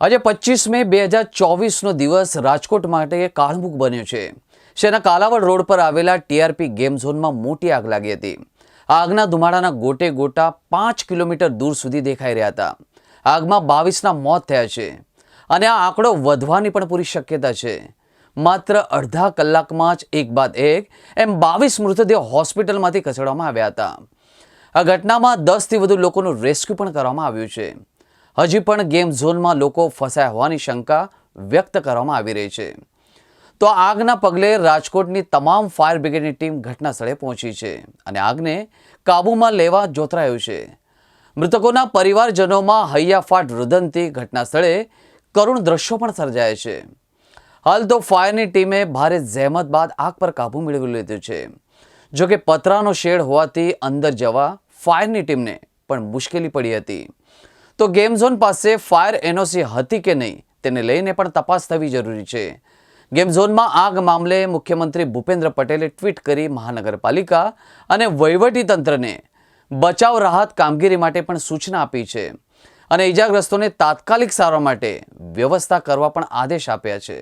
આજે પચીસ મે બે હજાર ચોવીસનો દિવસ રાજકોટ માટે કાળમુખ બન્યો છે. શહેરના કાલાવડ રોડ પર આવેલા ટીઆરપી ગેમ ઝોનમાં મોટી આગ લાગી હતી. આગના ધુમાડાના ગોટે ગોટા પાંચ કિલોમીટર દૂર સુધી દેખાઈ રહ્યા હતા. આગમાં બાવીસના મોત થયા છે અને આ આંકડો વધવાની પણ પૂરી શક્યતા છે. માત્ર અડધા કલાકમાં જ એક બાદ એક એમ બાવીસ મૃતદેહ હોસ્પિટલમાંથી ખસેડવામાં આવ્યા હતા. આ ઘટનામાં દસથી વધુ લોકોનું રેસ્ક્યુ પણ કરવામાં આવ્યું છે. હજી પણ ગેમ ઝોનમાં લોકો ફસાયા હોવાની શંકા વ્યક્ત કરવામાં આવી રહી છે. તો આગના પગલે રાજકોટની તમામ ફાયર બ્રિગેડની ટીમ ઘટના પહોંચી છે અને આગને કાબૂમાં લેવા જોતરાયું છે. મૃતકોના પરિવારજનોમાં હૈયાફાટ રુદનથી ઘટના સ્થળે કરુણ દ્રશ્યો પણ સર્જાય છે. હાલ તો ફાયરની ટીમે ભારે જહેમત બાદ આગ પર કાબૂ મેળવી લીધું છે. જો કે પતરાનો શેડ હોવાથી અંદર જવા ફાયરની ટીમને પણ મુશ્કેલી પડી હતી. તો ગેમ ઝોન પાસે ફાયર એનઓસી હતી કે નહીં તેને લઈને પણ તપાસ થવી જરૂરી છે. ગેમ ઝોનમાં આગ મામલે મુખ્યમંત્રી ભૂપેન્દ્ર પટેલે ટ્વીટ કરી મહાનગરપાલિકા અને વહીવટી તંત્રને બચાવ રાહત કામગીરી માટે પણ સૂચના આપી છે અને ઇજાગ્રસ્તોને તાત્કાલિક સારવાર માટે વ્યવસ્થા કરવા પણ આદેશ આપ્યા છે.